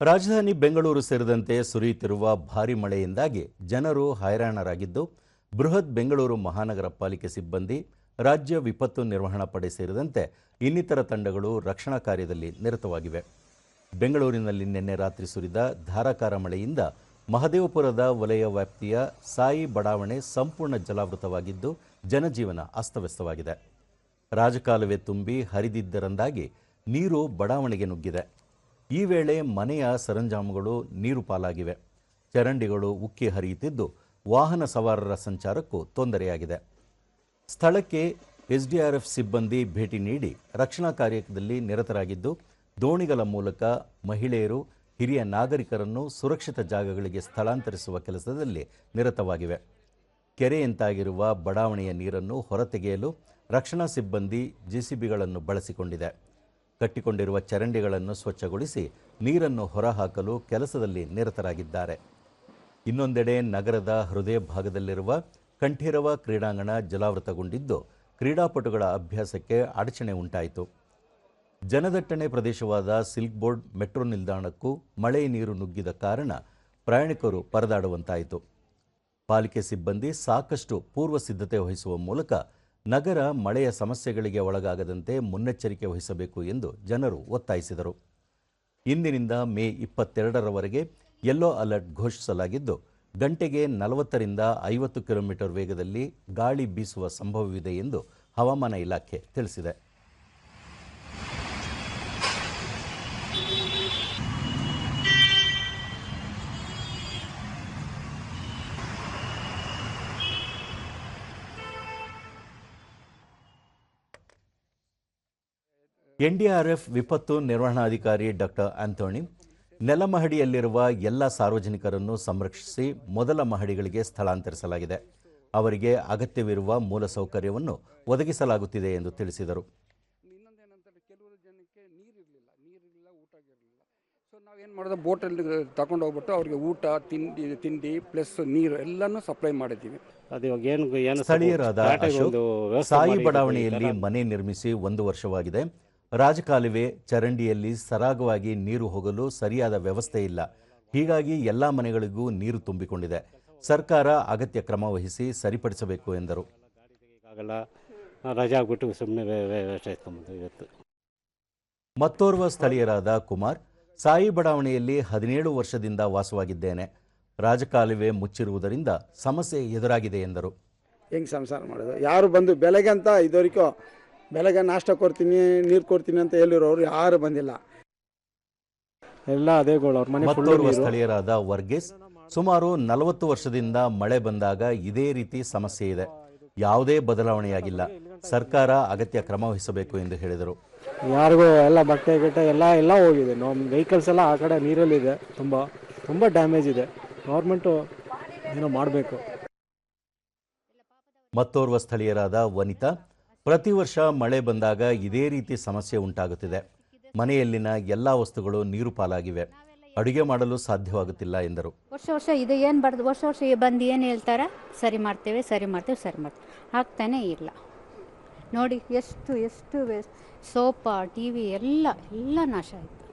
ರಾಜಧಾನಿ ಬೆಂಗಳೂರು ಸೇರಿದಂತೆ ಸುರಿಯುತ್ತಿರುವ ಭಾರಿ ಮಳೆಯಿಂದಾಗಿ ಜನರು ಹೈರಾಣರಾಗಿದ್ದು, ಬೃಹತ್ ಬೆಂಗಳೂರು ಮಹಾನಗರ ಪಾಲಿಕೆ ಸಿಬ್ಬಂದಿ, ರಾಜ್ಯ ವಿಪತ್ತು ನಿರ್ವಹಣಾ ಪಡೆ ಸೇರಿದಂತೆ ಇನ್ನಿತರ ತಂಡಗಳು ರಕ್ಷಣಾ ಕಾರ್ಯದಲ್ಲಿ ನಿರತವಾಗಿವೆ. ಬೆಂಗಳೂರಿನಲ್ಲಿ ನಿನ್ನೆ ರಾತ್ರಿ ಸುರಿದ ಧಾರಾಕಾರ ಮಳೆಯಿಂದ ಮಹದೇವಪುರದ ವಲಯ ವ್ಯಾಪ್ತಿಯ ಸಾಯಿ ಬಡಾವಣೆ ಸಂಪೂರ್ಣ ಜಲಾವೃತವಾಗಿದ್ದು, ಜನಜೀವನ ಅಸ್ತವ್ಯಸ್ತವಾಗಿದೆ. ರಾಜಕಾಲುವೆ ತುಂಬಿ ಹರಿದಿದ್ದರಿಂದಾಗಿ ನೀರು ಬಡಾವಣೆಗೆ ನುಗ್ಗಿದೆ. ಈ ವೇಳೆ ಮನೆಯ ಸರಂಜಾಮುಗಳು ನೀರು ಪಾಲಾಗಿವೆ. ಚರಂಡಿಗಳು ಉಕ್ಕಿ ಹರಿಯುತ್ತಿದ್ದು ವಾಹನ ಸವಾರರ ಸಂಚಾರಕ್ಕೂ ತೊಂದರೆಯಾಗಿದೆ. ಸ್ಥಳಕ್ಕೆ ಎಸ್ಡಿಆರ್ಎಫ್ ಸಿಬ್ಬಂದಿ ಭೇಟಿ ನೀಡಿ ರಕ್ಷಣಾ ಕಾರ್ಯದಲ್ಲಿ ನಿರತರಾಗಿದ್ದು, ದೋಣಿಗಳ ಮೂಲಕ ಮಹಿಳೆಯರು, ಹಿರಿಯ ನಾಗರಿಕರನ್ನು ಸುರಕ್ಷಿತ ಜಾಗಗಳಿಗೆ ಸ್ಥಳಾಂತರಿಸುವ ಕೆಲಸದಲ್ಲಿ ನಿರತವಾಗಿವೆ. ಕೆರೆಯಂತಾಗಿರುವ ಬಡಾವಣೆಯ ನೀರನ್ನು ಹೊರತೆಗೆಯಲು ರಕ್ಷಣಾ ಸಿಬ್ಬಂದಿ ಜೆಸಿಬಿಗಳನ್ನು ಬಳಸಿಕೊಂಡಿದೆ. ಕಟ್ಟಿಕೊಂಡಿರುವ ಚರಂಡಿಗಳನ್ನು ಸ್ವಚ್ಛಗೊಳಿಸಿ ನೀರನ್ನು ಹೊರಹಾಕಲು ಕೆಲಸದಲ್ಲಿ ನಿರತರಾಗಿದ್ದಾರೆ. ಇನ್ನೊಂದೆಡೆ ನಗರದ ಹೃದಯ ಭಾಗದಲ್ಲಿರುವ ಕಂಠೀರವ ಕ್ರೀಡಾಂಗಣ ಜಲಾವೃತಗೊಂಡಿದ್ದು ಕ್ರೀಡಾಪಟುಗಳ ಅಭ್ಯಾಸಕ್ಕೆ ಅಡಚಣೆ ಉಂಟಾಯಿತು. ಜನದಟ್ಟಣೆ ಪ್ರದೇಶವಾದ ಸಿಲ್ಕ್ ಬೋರ್ಡ್ ಮೆಟ್ರೋ ನಿಲ್ದಾಣಕ್ಕೂ ಮಳೆ ನೀರು ನುಗ್ಗಿದ ಕಾರಣ ಪ್ರಯಾಣಿಕರು ಪರದಾಡುವಂತಾಯಿತು. ಪಾಲಿಕೆ ಸಿಬ್ಬಂದಿ ಸಾಕಷ್ಟು ಪೂರ್ವ ಸಿದ್ಧತೆ ವಹಿಸುವ ಮೂಲಕ ನಗರ ಮಳೆಯ ಸಮಸ್ಯೆಗಳಿಗೆ ಒಳಗಾಗದಂತೆ ಮುನ್ನೆಚ್ಚರಿಕೆ ವಹಿಸಬೇಕು ಎಂದು ಜನರು ಒತ್ತಾಯಿಸಿದರು. ಇಂದಿನಿಂದ ಮೇ ಇಪ್ಪತ್ತೆರಡರವರೆಗೆ ಯೆಲ್ಲೋ ಅಲರ್ಟ್ ಘೋಷಿಸಲಾಗಿದ್ದು, ಗಂಟೆಗೆ ನಲವತ್ತರಿಂದ ಐವತ್ತು ಕಿಲೋಮೀಟರ್ ವೇಗದಲ್ಲಿ ಗಾಳಿ ಬೀಸುವ ಸಂಭವವಿದೆ ಎಂದು ಹವಾಮಾನ ಇಲಾಖೆ ತಿಳಿಸಿದೆ. ಎನ್ಡಿಆರ್ಎಫ್ ವಿಪತ್ತು ನಿರ್ವಹಣಾಧಿಕಾರಿ ಡಾಕ್ಟರ್ ಆಂಥೋಣಿ ನೆಲಮಹಡಿಯಲ್ಲಿರುವ ಎಲ್ಲ ಸಾರ್ವಜನಿಕರನ್ನು ಸಂರಕ್ಷಿಸಿ ಮೊದಲ ಮಹಡಿಗಳಿಗೆ ಸ್ಥಳಾಂತರಿಸಲಾಗಿದೆ. ಅವರಿಗೆ ಅಗತ್ಯವಿರುವ ಮೂಲಸೌಕರ್ಯವನ್ನು ಒದಗಿಸಲಾಗುತ್ತಿದೆ ಎಂದು ತಿಳಿಸಿದರು. ನಾವೇನು ಮಾಡೋದು? ಬೋಟಲ್ಲಿ ತಗೊಂಡು ಹೋಗ್ಬಿಟ್ಟು ಅವ್ರಿಗೆ ಊಟ ತಿಂಡಿ ತಿಂಡಿ ಪ್ಲಸ್ ನೀರು ಎಲ್ಲನೂ ಸಪ್ಲೈ ಮಾಡಿದ್ದೀವಿ. ಅದು ಇವಾಗ ಏನು ಏನು ಸ್ಥಳೀಯರಾದ ಸಾಯಿ ಬಡಾವಣೆಯಲ್ಲಿ ಮನೆ ನಿರ್ಮಿಸಿ ಒಂದು ವರ್ಷವಾಗಿದೆ. ರಾಜಕಾಲುವೆ ಚರಂಡಿಯಲ್ಲಿ ಸರಾಗವಾಗಿ ನೀರು ಹೋಗಲು ಸರಿಯಾದ ವ್ಯವಸ್ಥೆ ಇಲ್ಲ. ಹೀಗಾಗಿ ಎಲ್ಲಾ ಮನೆಗಳಿಗೂ ನೀರು ತುಂಬಿಕೊಂಡಿದೆ. ಸರ್ಕಾರ ಅಗತ್ಯ ಕ್ರಮ ವಹಿಸಿ ಸರಿಪಡಿಸಬೇಕು ಎಂದರು. ರಜೆ ಇವತ್ತು. ಮತ್ತೋರ್ವ ಸ್ಥಳೀಯರಾದ ಕುಮಾರ್ ಸಾಯಿ ಬಡಾವಣೆಯಲ್ಲಿ ಹದಿನೇಳು ವರ್ಷದಿಂದ ವಾಸವಾಗಿದ್ದೇನೆ. ರಾಜಕಾಲುವೆ ಮುಚ್ಚಿರುವುದರಿಂದ ಸಮಸ್ಯೆ ಎದುರಾಗಿದೆ ಎಂದರು. ಹೆಂಗೆ ಸಂಸಾರ ಮಾಡೋದು? ಯಾರು ಬಂದು ಬೆಳಗ್ಗೆ ಅಂತ ಇದುವರೆಗೂ ಬೆಳಗ್ಗೆ ನಾಷ್ಟ ಕೊಡ್ತೀನಿ ನೀರು ಕೊಡ್ತೀನಿ ಅಂತ ಹೇಳಿರೋರು ಯಾರು ಬಂದಿಲ್ಲ. ಎಲ್ಲ ಅದೇ ಗೋಳು ಅವ್ರ ಮನೆ ಮತ್ತೋರ್ವ ಸ್ಥಳೀಯರಾದ ವರ್ಗೀಸ್ ಸುಮಾರು ನಲವತ್ತು ವರ್ಷದಿಂದ ಮಳೆ ಬಂದಾಗ ಇದೇ ರೀತಿ ಸಮಸ್ಯೆ ಇದೆ. ಯಾವುದೇ ಬದಲಾವಣೆಯಾಗಿಲ್ಲ. ಸರ್ಕಾರ ಅಗತ್ಯ ಕ್ರಮ ವಹಿಸಬೇಕು ಎಂದು ಹೇಳಿದರು. ಯಾರಿಗೂ ಎಲ್ಲ ಬಟ್ಟೆ ಗಿಟ್ಟೆ ಎಲ್ಲ ಎಲ್ಲ ಹೋಗಿದೆ. ನಮ್ಮ ವೆಹಿಕಲ್ಸ್ ಎಲ್ಲ ಆ ಕಡೆ ನೀರಲ್ಲಿದೆ ತುಂಬ ತುಂಬ ಡ್ಯಾಮೇಜ್ ಇದೆ. ಗೌರ್ಮೆಂಟು ಏನೋ ಮಾಡಬೇಕು. ಮತ್ತೋರ್ವ ಸ್ಥಳೀಯರಾದ ವನಿತಾ ಪ್ರತಿ ವರ್ಷ ಮಳೆ ಬಂದಾಗ ಇದೇ ರೀತಿ ಸಮಸ್ಯೆ ಉಂಟಾಗುತ್ತಿದೆ. ಮನೆಯಲ್ಲಿನ ಎಲ್ಲ ವಸ್ತುಗಳು ನೀರು ಪಾಲಾಗಿವೆ. ಅಡುಗೆ ಮಾಡಲು ಸಾಧ್ಯವಾಗುತ್ತಿಲ್ಲ ಎಂದರು. ವರ್ಷ ವರ್ಷ ಇದು ಏನು ಬರ್ದು ವರ್ಷ ವರ್ಷ ಬಂದು ಏನು ಹೇಳ್ತಾರೆ? ಸರಿ ಮಾಡ್ತೇವೆ ಸರಿ ಮಾಡ್ತೇವೆ ಸರಿ ಮಾಡ್ತೇವೆ. ಆಗ್ತಾನೇ ಇಲ್ಲ. ನೋಡಿ ಎಷ್ಟು ಎಷ್ಟು ಸೋಫಾ ಟಿ ವಿ ಎಲ್ಲ ಎಲ್ಲ ನಾಶ ಆಯಿತು.